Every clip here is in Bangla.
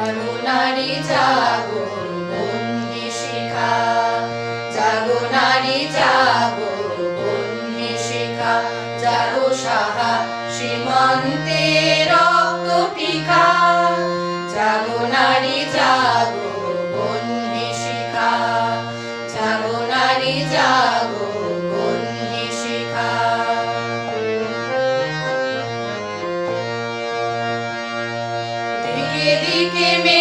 করুণারি জাগো দিকে দিকে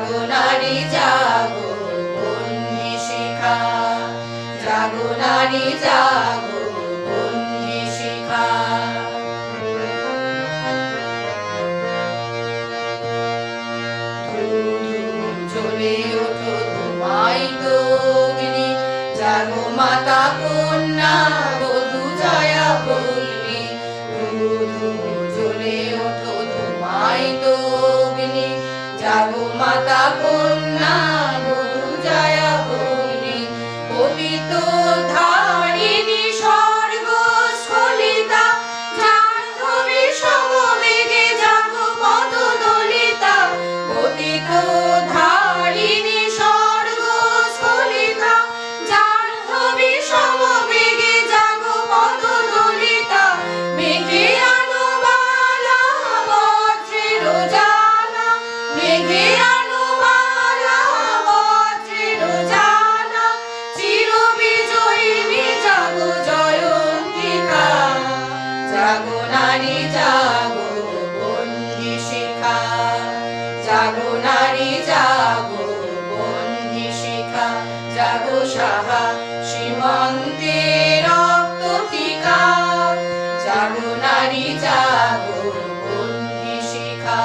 জাগো নারী জাগো বন্দি শিখা জাগো নারী জাগো বন্দি শিখা চলে ওঠো তোমায় তো জাগো মাতা কন্যা, বধু জয়া ভগ্নি চলে ওঠো তোমায় তো জাগো মাতা কন্যা। নারী জাগো, বন্দি শিখা। জাগো নারী জাগো, বন্দি শিখা। জাগো সাহা, সীমন্তে রক্ত টিকা। জাগো নারী জাগো, বন্দি শিখা।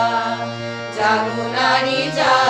জাগো নারী জাগো